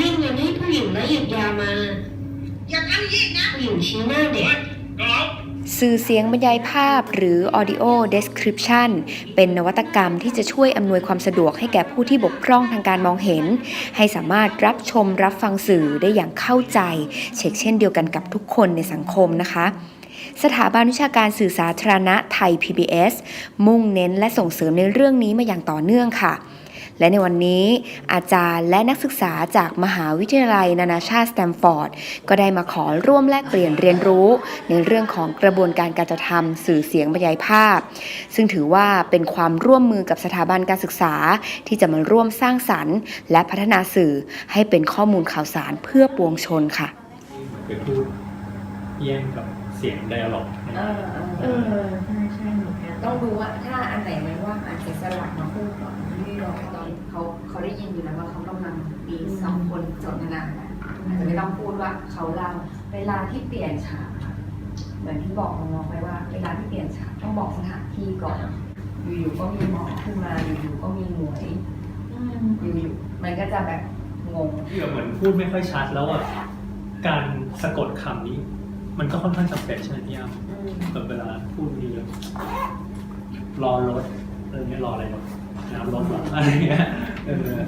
ยื่นเงินให้ผู้หญิงและหยิบยามา อย่าทำอีกนะ ผู้หญิงชี้หน้าเด็ก สื่อเสียงบรรยายภาพหรือ audio description เป็นนวัตกรรมที่จะช่วยอำนวยความสะดวกให้แก่ผู้ที่บกพร่องทางการมองเห็น ให้สามารถรับชมรับฟังสื่อได้อย่างเข้าใจ เช็คเช่นเดียวกันกับทุกคนในสังคมนะคะสถาบันวิชาการสื่อสาธารณะไทย PBS มุ่งเน้นและส่งเสริมในเรื่องนี้มาอย่างต่อเนื่องค่ะ และในวันนี้อาจารย์และนักศึกษาจากมหาวิทยาลัยนานาชาติสแตมฟอร์ด ก็ได้มาขอร่วมแลกเปลี่ยนเรียนรู้ ในเรื่องของกระบวนการการจัดทำสื่อเสียงบรรยายภาพ ซึ่งถือว่าเป็นความร่วมมือกับสถาบันการศึกษา ที่จะมาร่วมสร้างสรรค์ และพัฒนาสื่อให้เป็นข้อมูลข่าวสารเพื่อปวงชนค่ะไปพูดแย่งกับเสียงไดอะล็อกเออเอเอออใช่ใช่เหมือนกันต้องดูว่าถ้าอันไหนมันว่างอาจจะสลับมาพูดก่อนที่รอตอน เขาเขาได้ยินอยู่แล้วว่าเขากำลังมีสองคนสนทนาอาจจะไม่ต้องพูดว่าเขาเล่าเวลาที่เปลี่ยนฉากเหมือนที่บอกน้องๆไปว่า เวลาที่เปลี่ยนฉากต้องบอกสถานที่ก่อนอยู่ๆก็มีหมอขึ้นมาอยู่ๆก็มีหน่วยอยู่ๆมันก็จะแบบงงที่แบบเหมือนพูดไม่ค่อยชัดแล้วอะการสะกดคำนี้ มันก็ค่อนข้างจำเป็นใช่ไหมพี่อ้ำแบบเวลาพูดมีแบรอรถ ออไม่รออะไรหรอกน้ำรถหรออะไรเงี้ยเออ